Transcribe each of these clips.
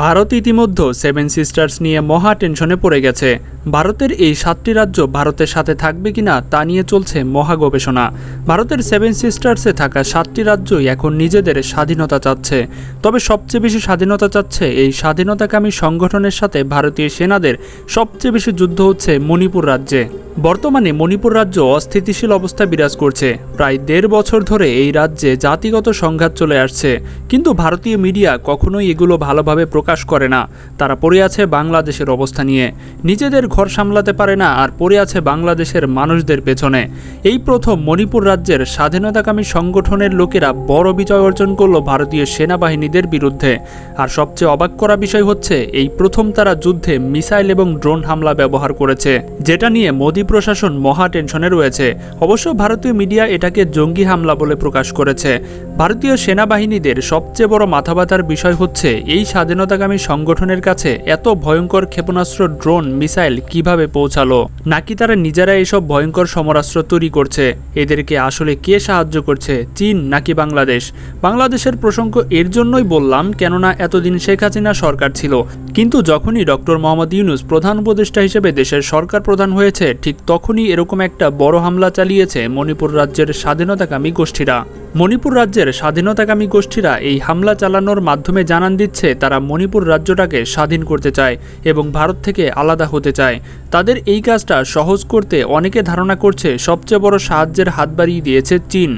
ভারত ইতিমধ্যে seven sisters নিয়ে মহা টেনশনে পড়ে গেছে। ভারতের এই সাতটি রাজ্য ভারতের সাথে থাকবে কিনা তা নিয়ে চলছে মহা গবেষণা। ভারতের সেভেন সিস্টার্সে থাকা সাতটি রাজ্যই এখন নিজেদের স্বাধীনতা চাচ্ছে। তবে সবচেয়ে বেশি স্বাধীনতা চাচ্ছে এই স্বাধীনতাকামী সংগঠনের সাথে ভারতীয় সেনাদের সবচেয়ে বেশি যুদ্ধ হচ্ছে মণিপুর রাজ্যে। বর্তমানে মণিপুর রাজ্য অস্থিতিশীল অবস্থা বিরাজ করছে। প্রায় দেড় বছর ধরে এই রাজ্যে জাতিগত সংঘাত চলে আসছে। কিন্তু ভারতীয় মিডিয়া কখনোই এগুলো ভালোভাবে প্রকাশ করে না। তারা পড়ে আছে বাংলাদেশের অবস্থা নিয়ে। নিজেদের ঘর সামলাতে পারে না আর পড়ে আছে বাংলাদেশের মানুষদের পেছনে। এই প্রথম মণিপুর রাজ্যের স্বাধীনতাকামী সংগঠনের লোকেরা বড় বিজয় অর্জন করল ভারতীয় সেনাবাহিনীদের বিরুদ্ধে। আর সবচেয়ে অবাক করা বিষয় হচ্ছে, এই প্রথম তারা যুদ্ধে মিসাইল এবং ড্রোন হামলা ব্যবহার করেছে। যেটা নিয়ে মোদী প্রশাসন মহা টেনশনে রয়েছে। অবশ্য ভারতীয় মিডিয়া এটাকে জঙ্গি হামলা বলে প্রকাশ করেছে। ভারতীয় সেনাবাহিনীদের সবচেয়ে বড় মাথাব্যথার বিষয় হচ্ছে, এই স্বাধীনতাকামী সংগঠনের কাছে এত ভয়ঙ্কর ক্ষেপণাস্ত্র, ড্রোন, মিসাইল কীভাবে পৌঁছালো? নাকি তারা নিজেরা এসব ভয়ঙ্কর সমরাস্ত্র তৈরি করছে? এদেরকে আসলে কে সাহায্য করছে? চীন নাকি বাংলাদেশ? বাংলাদেশের প্রসঙ্গ এর জন্যই বললাম, কেননা এতদিন শেখ হাসিনা সরকার ছিল। কিন্তু যখনই ডক্টর মোহাম্মদ ইউনুস প্রধান উপদেষ্টা হিসেবে দেশের সরকার প্রধান হয়েছে, ঠিক তখনই এরকম একটা বড় হামলা চালিয়েছে মণিপুর রাজ্যের স্বাধীনতাকামী গোষ্ঠীরা। মণিপুর রাজ্যের স্বাধীনতাকামী গোষ্ঠীরা এই হামলা চালানোর মাধ্যমে জানান দিচ্ছে তারা মণিপুর রাজ্যটাকে স্বাধীন করতে চায় এবং ভারত থেকে আলাদা হতে চায়। তাদের এই কাজটা সহজ করতে অনেকে ধারণা করছে সবচেয়ে বড় সাহায্যের হাত বাড়িয়ে দিয়েছে চীন,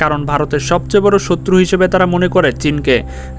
কারণ ভারতের সবচেয়ে বড় শত্রু হিসেবে তারা মনে করে চীনকে।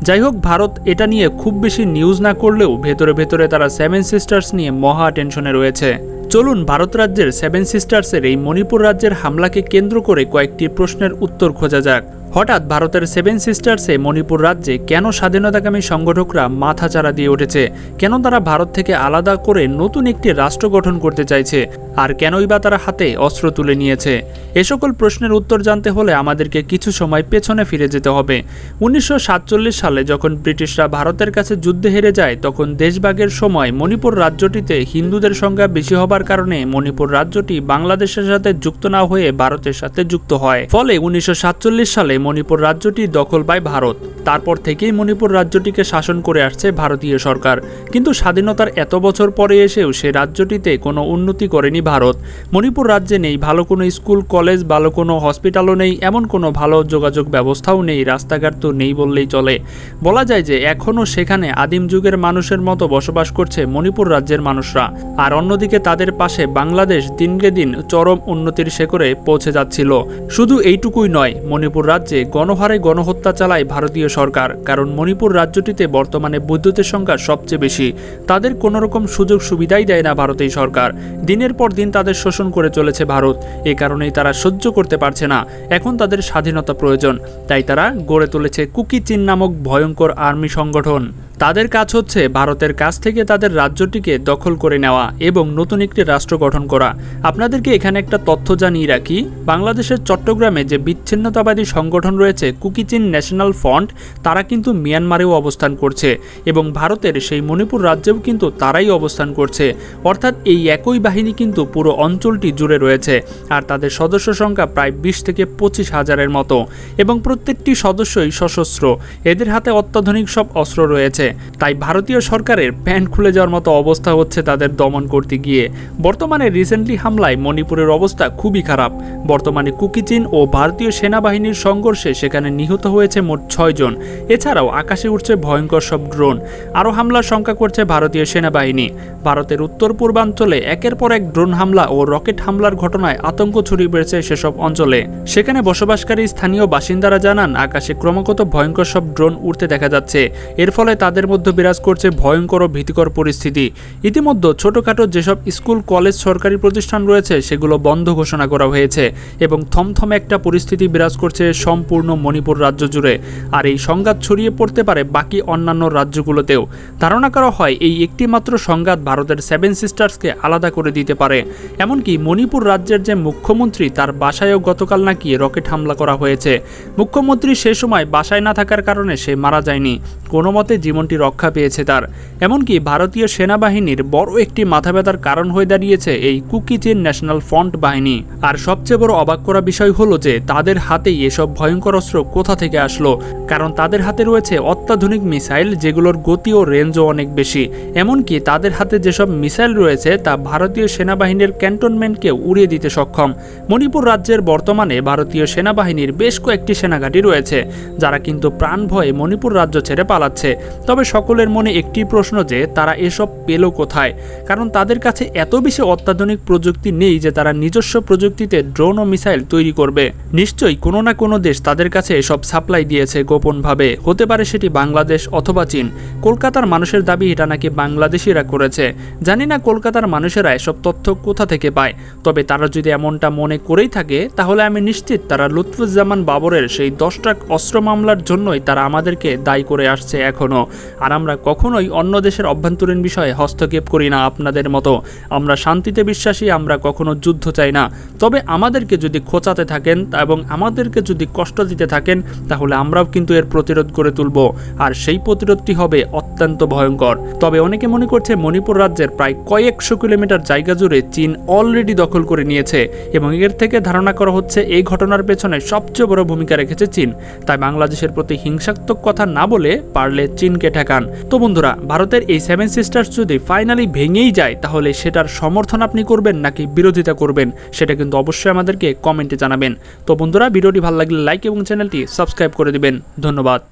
যাই হোক, ভারত এটা নিয়ে খুব বেশি নিউজ না করলেও ভেতরে ভেতরে তারা সেভেন সিস্টার্স নিয়ে মহা টেনশনে রয়েছে। চলুন ভারত রাজ্যের সেভেন সিস্টার্সের এই মণিপুর রাজ্যের হামলাকে কেন্দ্র করে কয়েকটি প্রশ্নের উত্তর খোঁজা যাক। হঠাৎ ভারতের সেভেন সিস্টার্সে মণিপুর রাজ্যে কেন স্বাধীনতাকামী সংগঠকরা মাথাচাড়া দিয়ে উঠেছে? কেন তারা ভারত থেকে আলাদা করে নতুন একটি রাষ্ট্র গঠন করতে চাইছে? আর কেনই বা তারা হাতে অস্ত্র তুলে নিয়েছে? এ সকল প্রশ্নের উত্তর জানতে হলে আমাদেরকে কিছু সময় পেছনে ফিরে যেতে হবে। উনিশশো সাতচল্লিশ সালে যখন ব্রিটিশরা ভারতের কাছে যুদ্ধে হেরে যায়, তখন দেশভাগের সময় মণিপুর রাজ্যটিতে হিন্দুদের সংখ্যা বেশি হবার কারণে মণিপুর রাজ্যটি বাংলাদেশের সাথে যুক্ত না হয়ে ভারতের সাথে যুক্ত হয়। ফলে উনিশশো সাতচল্লিশ সালে মণিপুর রাজ্যটি দখল পায় ভারত। তারপর থেকেই মণিপুর রাজ্যটিকে শাসন করে আসছে ভারতীয় সরকার। কিন্তু স্বাধীনতার এত বছর পরে এসেও সে রাজ্যটিতে কোনো উন্নতি করেনি ভারত। মণিপুর রাজ্যে নেই, ভালো কোনো স্কুল, কলেজ, ভালো কোনো হসপিটালও নেই, এমন কোনো ভালো যোগাযোগ ব্যবস্থাও নেই, রাস্তাঘাট তো নেই বললেই চলে। বলা যায় যে এখনও সেখানে আদিম যুগের মানুষের মতো বসবাস করছে মণিপুর রাজ্যের মানুষরা। আর অন্যদিকে তাদের পাশে বাংলাদেশ দিনকে দিন চরম উন্নতির শেকরে পৌঁছে যাচ্ছিল। শুধু এইটুকুই নয়, মণিপুর রাজ্যে গণহারে গণহত্যা চালায় ভারতীয় সরকার, কারণ মণিপুর রাজ্যটিতে বর্তমানে বৈদ্যুতের সংখ্যা সবচেয়ে বেশি। তাদের কোনো রকম সুযোগ সুবিধাই দেয় না ভারতীয় সরকার। দিনের পর দিন তাদের শোষণ করে চলেছে ভারত। এ কারণেই তারা সহ্য করতে পারছে না। এখন তাদের স্বাধীনতা প্রয়োজন। তাই তারা গড়ে তুলেছে কুকি চীন নামক ভয়ঙ্কর আর্মি সংগঠন। তাদের কাজ হচ্ছে ভারতের কাছ থেকে তাদের রাজ্যটিকে দখল করে নেওয়া এবং নতুন একটি রাষ্ট্র গঠন করা। আপনাদেরকে এখানে একটা তথ্য জানিয়ে রাখি, বাংলাদেশের চট্টগ্রামে যে বিচ্ছিন্নতাবাদী সংগঠন রয়েছে কুকিচিন ন্যাশনাল ফ্রন্ট, তারা কিন্তু মিয়ানমারেও অবস্থান করছে এবং ভারতের সেই মণিপুর রাজ্যেও কিন্তু তারাই অবস্থান করছে। অর্থাৎ এই একই বাহিনী কিন্তু পুরো অঞ্চলটি জুড়ে রয়েছে আর তাদের সদস্য সংখ্যা প্রায় বিশ থেকে পঁচিশ হাজারের মতো এবং প্রত্যেকটি সদস্যই সশস্ত্র। এদের হাতে অত্যাধুনিক সব অস্ত্র রয়েছে। তাই ভারতীয় সরকারের প্যান্ট খুলে যাওয়ার মতো অবস্থা হচ্ছে তাদের দমন করতে গিয়ে। বর্তমানে রিসেন্টলি হামলায় মণিপুরের অবস্থা খুবই খারাপ। বর্তমানে কুকিচিন ও ভারতীয় সেনাবাহিনীর সংঘর্ষে সেখানে নিহত হয়েছে মোট ছয়জন এছাড়াও আকাশে উঠছে ভয়ঙ্কর সব ড্রোন। আরও হামলার সংখ্যা করছে ভারতীয় সেনাবাহিনী। ভারতের উত্তর পূর্বাঞ্চলে একের পর এক ড্রোন হামলা ও রকেট হামলার ঘটনায় আতঙ্ক ছড়িয়ে পড়েছে সেসব অঞ্চলে। সেখানে বসবাসকারী স্থানীয় বাসিন্দারা জানান, আকাশে ক্রমাগত ভয়ঙ্কর সব ড্রোন উঠতে দেখা যাচ্ছে। এর ফলে তাদের মধ্যে বিরাজ করছে ভয়ঙ্কর ও ভীতিকর পরিস্থিতি। ইতিমধ্যে ছোটখাটো যেসব স্কুল, কলেজ, সরকারি প্রতিষ্ঠান রয়েছে, সেগুলো বন্ধ ঘোষণা করা হয়েছে এবং থমথমে একটা পরিস্থিতি বিরাজ করছে সম্পূর্ণ মণিপুর রাজ্য জুড়ে। আর এই সংঘাত ছড়িয়ে পড়তে পারে বাকি অন্যান্য রাজ্যগুলোতেও। ধারণা করা হয়, এই একটি মাত্র সংঘাত ভারতের সেভেন সিস্টার্সকে আলাদা করে দিতে পারে। এমনকি মণিপুর রাজ্যের যে মুখ্যমন্ত্রী, তার বাসায়ও গতকাল নাকি রকেট হামলা করা হয়েছে। মুখ্যমন্ত্রী সে সময় বাসায় না থাকার কারণে সে মারা যায়নি। কোনো মতে জীবন জীবনটি রক্ষা পেয়েছে তার। এমনকি ভারতীয় সেনাবাহিনীর বড় একটি মাথা ব্যথার কারণ হয়ে দাঁড়িয়েছে এই কুকি ন্যাশনাল ফ্রন্ট বাহিনী। আর সবচেয়ে বড় অবাক করা বিষয় হলো যে, তাদের হাতেই এসব ভয়ঙ্কর অস্ত্র কোথা থেকে আসলো? কারণ তাদের হাতে রয়েছে অত্যাধুনিক মিসাইল, যেগুলোর গতি ও রেঞ্জও অনেক বেশি। এমনকি তাদের হাতে যেসব মিসাইল রয়েছে, তা ভারতীয় সেনাবাহিনীর ক্যান্টনমেন্টকে উড়িয়ে দিতে সক্ষম। মণিপুর রাজ্যের বর্তমানে ভারতীয় সেনাবাহিনীর বেশ কয়েকটি সেনাঘাঁটি রয়েছে, যারা কিন্তু প্রাণ ভয়ে মণিপুর রাজ্য ছেড়ে পালাচ্ছে। তবে সকলের মনে একটি প্রশ্ন যে, তারা এসব পেল কোথায়? কারণ তাদের কাছে এত বেশি অত্যাধুনিক প্রযুক্তি নেই যে, তারা নিজস্ব প্রযুক্তিতে ড্রোন ও মিসাইল তৈরি করবে। নিশ্চয়ই কোনো না কোনো দেশ তাদের কাছে এসব সাপ্লাই দিয়েছে গোপনভাবে। হতে পারে সেটি বাংলাদেশ অথবা চীন। কলকাতার মানুষের দাবি, এটা নাকি বাংলাদেশিরা করেছে। জানি না কলকাতার মানুষেরা এসব তথ্য কোথা থেকে পায়। তবে তারা যদি এমনটা মনে করেই থাকে, তাহলে আমি নিশ্চিত তারা লুৎফুজ্জামান বাবরের সেই দশ ট্রাক অস্ত্র মামলার জন্যই তারা আমাদেরকে দায়ী করে আসছে এখনও আর আমরা কখনোই অন্য দেশের অভ্যন্তরীণ বিষয়ে হস্তক্ষেপ করি না আপনাদের মতো। আমরা শান্তিতে বিশ্বাসী, আমরা কখনো যুদ্ধ চাই না। তবে আমাদেরকে যদি খোঁচাতে থাকেন এবং আমাদেরকে যদি কষ্ট দিতে থাকেন, তাহলে আমরাও কিন্তু এর প্রতিরোধ করে তুলব। আর সেই প্রতিরোধটি হবে অত্যন্ত ভয়ঙ্কর। তবে অনেকে মনে করছে মণিপুর রাজ্যের প্রায় কয়েকশো কিলোমিটার জায়গা জুড়ে চীন অলরেডি দখল করে নিয়েছে এবং এর থেকে ধারণা করা হচ্ছে এই ঘটনার পেছনে সবচেয়ে বড় ভূমিকা রেখেছে চীন। তাই বাংলাদেশের প্রতি হিংসাত্মক কথা না বলে পারলে চীনকে ঠেকান। তো বন্ধুরা, ভারতের এই সেভেন সিস্টার্স যদি ফাইনালি ভেঙেই যায়, তাহলে সেটার সমর্থন আপনি করবেন নাকি বিরোধিতা করবেন, সেটা কিন্তু অবশ্যই আমাদেরকে কমেন্টে জানাবেন। তো বন্ধুরা, ভিডিওটি ভালো লাগলে লাইক এবং চ্যানেলটি সাবস্ক্রাইব করে দিবেন। ধন্যবাদ।